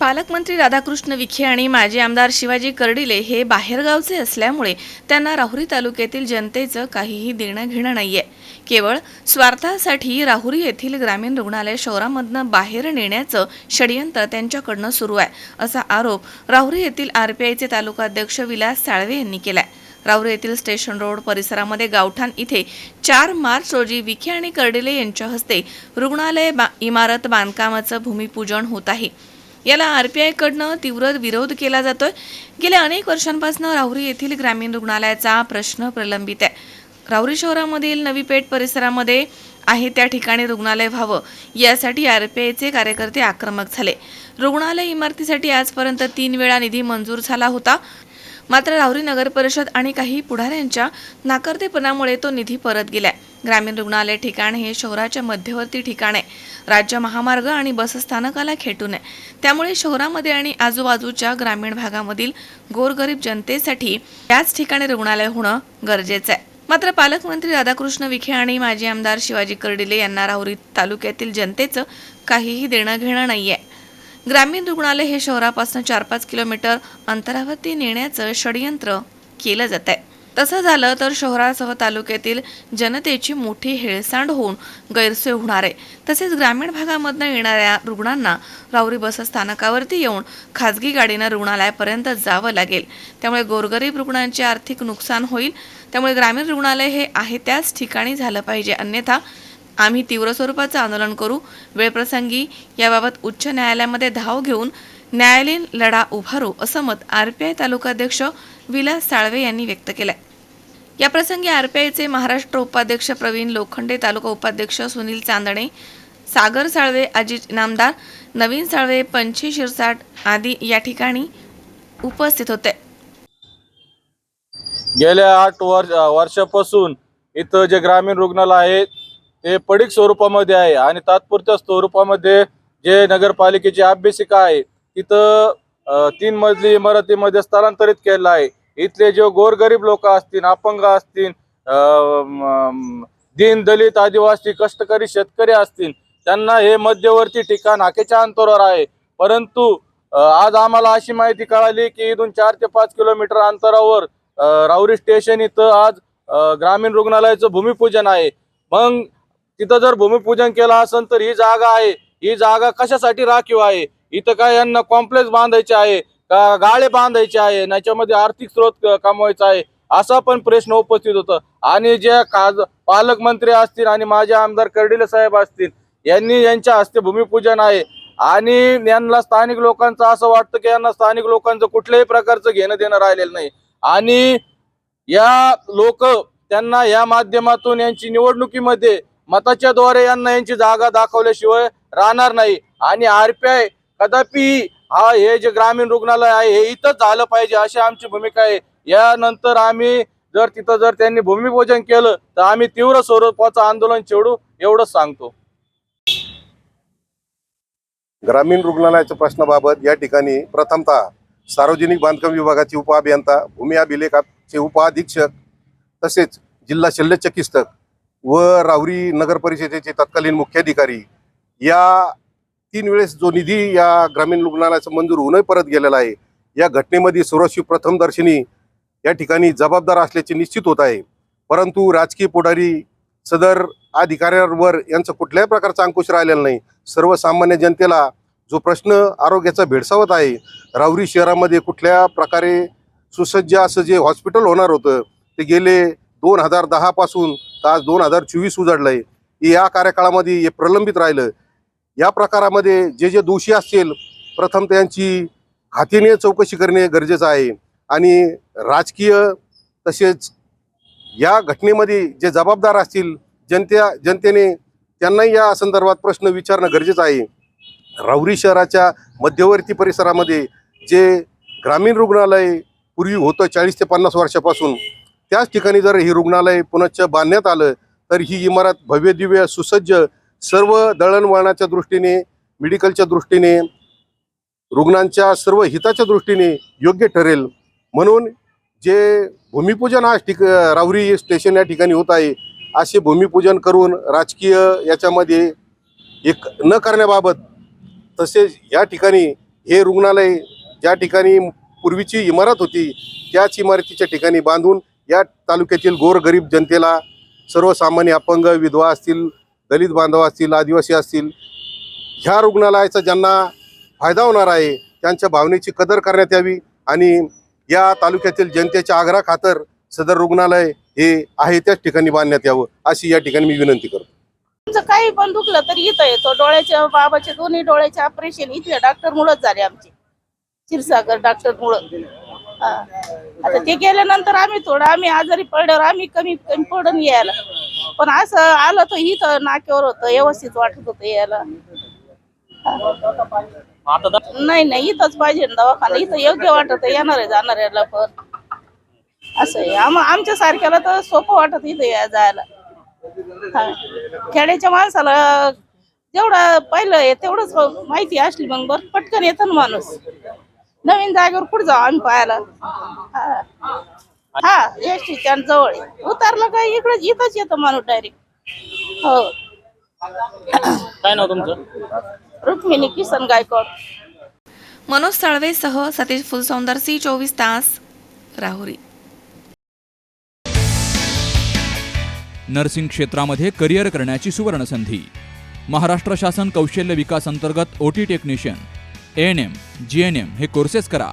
पालकमंत्री राधाकृष्ण विखे आणि माजी आमदार शिवाजी कर्डिले हे बाहेरगावचे असल्यामुळे त्यांना राहुरी तालुक्यातील जनतेचं काहीही देणं घेणं नाहीये. केवळ स्वार्थासाठी राहुरी येथील ग्रामीण रुग्णालय शहरामधनं बाहेर नेण्याचं षडयंत्र त्यांच्याकडनं सुरू आहे असा आरोप राहुरी येथील आरपीआयचे तालुकाध्यक्ष विलास साळवे यांनी केलाय. राहुरी येथील स्टेशन रोड परिसरामध्ये गावठाण इथे चार मार्च रोजी विखे आणि कर्डिले यांच्या हस्ते रुग्णालय बा- इमारत बांधकामाचं भूमिपूजन होत आहे. याला आर पी आयकडनं तीव्र विरोध केला जातोय. गेल्या अनेक वर्षांपासून राहुरी येथील ग्रामीण रुग्णालयाचा प्रश्न प्रलंबित आहे. राहुरी शहरामधील नवीपेठ परिसरामध्ये आहे त्या ठिकाणी रुग्णालय व्हावं यासाठी आर पी आयचे कार्यकर्ते आक्रमक झाले. रुग्णालय इमारतीसाठी आजपर्यंत तीन वेळा निधी मंजूर झाला होता. मात्र राहुरी नगर परिषद आणि काही पुढाऱ्यांच्या नाकर्तेपणामुळे तो निधी परत गेलाय. ग्रामीण रुग्णालय ठिकाण हे शहराच्या मध्यवर्ती ठिकाण आहे. राज्य महामार्ग आणि बसस्थानकाला खेटून आहे. त्यामुळे शहरामध्ये आणि आजूबाजूच्या ग्रामीण भागामधील गोरगरीब जनतेसाठी याच ठिकाणी रुग्णालय होणं गरजेचं आहे. मात्र पालकमंत्री राधाकृष्ण विखे आणि माजी आमदार शिवाजी कर्डिले यांना राहुरी तालुक्यातील जनतेचं काहीही देणं घेणं नाहीये. ग्रामीण रुग्णालय हे शहरापासून चार पाच किलोमीटर अंतरावरती नेण्याचं षडयंत्र केलं जात आहे तसं झालं तर शहरासह तालुक्यातील जनतेची मोठी हेळसांड होऊन गैरसोय होणार आहे. तसेच ग्रामीण भागामधनं येणाऱ्या रुग्णांना राहुरी बसस्थानकावरती येऊन खाजगी गाडीनं रुग्णालयापर्यंत जावं लागेल. त्यामुळे गोरगरीब रुग्णांचे आर्थिक नुकसान होईल. त्यामुळे ग्रामीण रुग्णालय हे आहे त्याच ठिकाणी झालं पाहिजे. अन्यथा आम्ही तीव्र स्वरूपाचं आंदोलन करू. वेळप्रसंगी याबाबत उच्च न्यायालयामध्ये धाव घेऊन न्यायालयीन लढा उभारू असं मत आरपीआय तालुकाध्यक्ष विलास साळवे यांनी व्यक्त केलंय. याप्रसंगी आर पी आरपीआयचे महाराष्ट्र उपाध्यक्ष प्रवीण लोखंडे तालुका उपाध्यक्ष सुनील चांदणे सागर साळवे अजित इनामदार नवीन साळवे पंछी शिरसाट आदी या ठिकाणी उपस्थित होते. गेल्या आठ वर्ष वर्षापासून इथं जे ग्रामीण रुग्णालय आहे ते पडीक स्वरूपामध्ये आहे आणि तात्पुरत्या स्वरूपामध्ये जे नगरपालिकेची अभ्यासिका आहे तिथं तीन मजली इमारतीमध्ये स्थलांतरित केलं आहे. इथले जे गोरगरीब लोक असतील अपंग असतील दीन दलित आदिवासी कष्टकरी शेतकरी असतील त्यांना हे मध्यवर्ती ठिकाण हाकेच्या अंतरावर आहे. परंतु आज आम्हाला अशी माहिती कळाली की इथून चार ते पाच किलोमीटर अंतरावर राऊरी स्टेशन इथं आज ग्रामीण रुग्णालयाचं भूमिपूजन आहे. मग तिथं जर भूमिपूजन केलं असेल तर ही जागा आहे. ही जागा कशासाठी राखीव आहे? इथं काय यांना कॉम्प्लेक्स बांधायचे आहे? का गाळे बांधायचे आहे याच्यामध्ये आर्थिक स्रोत कमवायचा आहे असा पण प्रश्न उपस्थित होता. आणि जे खास पालकमंत्री असतील आणि माझे आमदार कर्डिले साहेब असतील यांनी यांच्या हस्ते भूमिपूजन आहे. आणि यांना स्थानिक लोकांचं असं वाटतं की यांना स्थानिक लोकांचं कुठल्याही प्रकारचं घेणं देणं राहिलेलं नाही. आणि या लोक त्यांना या माध्यमातून यांची निवडणुकीमध्ये मताच्या द्वारे यांना यांची जागा दाखवल्याशिवाय राहणार नाही. आणि आरपीआय कदापि हा हे जे ग्रामीण रुग्णालय आहे हे इथंच झालं पाहिजे अशी आमची भूमिका आहे. यानंतर आम्ही जर तिथं जर त्यांनी भूमिपूजन केलं तर आम्ही तीव्र स्वरूपाचं आंदोलन छेडू एवढंच सांगतो. ग्रामीण रुग्णालयाच्या प्रश्नाबाबत या ठिकाणी प्रथमतः सार्वजनिक बांधकाम विभागाचे उपअभियंता भूमी अभिलेखाचे उपअधीक्षक तसेच जिल्हा शल्य चिकित्सक व राहुरी नगर परिषदेचे तत्कालीन मुख्याधिकारी या तीन वेळेस जो निधी या ग्रामीण रुग्णालयाचा मंजूर होऊनही परत गेलेला आहे. या घटनेमध्ये सुरक्षित प्रथमदर्शनी या ठिकाणी जबाबदार असल्याचे निश्चित होत आहे. परंतु राजकीय पुढारी सदर अधिकाऱ्यांवर यांचा कुठल्याही प्रकारचा अंकुश राहिलेला नाही. सर्वसामान्य जनतेला जो प्रश्न आरोग्याचा भेडसावत आहे रावरी शहरामध्ये कुठल्या प्रकारे सुसज्ज असं जे हॉस्पिटल होणार होतं ते गेले दोन हजार दहापासून तर आज दोन हजार चोवीस उजाडलं आहे या कार्यकाळामध्ये हे प्रलंबित राहिलं. या प्रकारामध्ये जे जे दोषी असतील प्रथम त्यांची हातीने चौकशी करणे गरजेचं आहे. आणि राजकीय तसेच या घटनेमध्ये जे जबाबदार असतील जनत्या जनतेने त्यांनाही या संदर्भात प्रश्न विचारणं गरजेचं आहे. राहुरी शहराच्या मध्यवर्ती परिसरामध्ये जे ग्रामीण रुग्णालय पूर्वी होतं चाळीस ते पन्नास वर्षापासून त्याच ठिकाणी जर ही रुग्णालय पुनश्च बांधण्यात आलं तर ही इमारत भव्य दिव्य सुसज्ज सर्व दळणवळणाच्या दृष्टीने मेडिकलच्या दृष्टीने रुग्णांच्या सर्व हिताच्या दृष्टीने योग्य ठरेल. म्हणून जे भूमिपूजन आज ठिक राहुरी स्टेशन या ठिकाणी होत आहे असे भूमिपूजन करून राजकीय याच्यामध्ये एक न करण्याबाबत तसेच या ठिकाणी हे रुग्णालय ज्या ठिकाणी पूर्वीची इमारत होती त्याच इमारतीच्या ठिकाणी बांधून या तालुक्यातील गोरगरीब जनतेला सर्वसामान्य अपंग विधवा असतील दलित बांधव असतील आदिवासी असतील ह्या रुग्णालयाचा ज्यांना फायदा होणार आहे त्यांच्या भावनेची कदर करण्यात यावी आणि या तालुक्यातील जनतेच्या आग्रहा खातर सदर रुग्णालय हे आहे त्याच ठिकाणी बांधण्यात यावं अशी या ठिकाणी मी विनंती करतो. तुमचं काही पण दुखलं तरी इथं येतो. डोळ्याच्या बाबाचे दोन्ही डोळ्याचे ऑपरेशन इथल्या डॉक्टर मुळच झाले आमचे. क्षीरसागर डॉक्टर मुळे. आता ते गेल्यानंतर आम्ही थोडं आम्ही आजारी पडल्यावर आम्ही कमी कमी पडून यायला. पण असं आलं तर इथं नाक्यावर होतं व्यवस्थित वाटत होतं यायला. नाही नाही इथंच पाहिजे ना दवाखाना इथं योग्य वाटत येणार आहे जाणार याला पण. असं आहे. आम आमच्या सारख्याला तर सोपं वाटत इथं या जायला. हा. खेड्याच्या माणसाला जेवढं पहिलं आहे तेवढंच माहिती असली मग बर पटकन येतं ना माणूस. नवीन जागेवर कुठं जाऊ आम्ही पाहायला? हा. हा एस टी स्टँड जवळ आहे. उतरलं काय इकडे इथंच येतं माणूस डायरेक्ट हो. काय नाव तुमचं? रुक्मिणी किसन गायकवाड. मनोज साळवेसह सतीश फुलसौंदर सी चोवीस तास राहुरी. नर्सिंग क्षेत्रामध्ये करिअर करण्याची सुवर्णसंधी. महाराष्ट्र शासन कौशल्य विकास अंतर्गत OT technician. N M G N M हे कोर्सेस करा.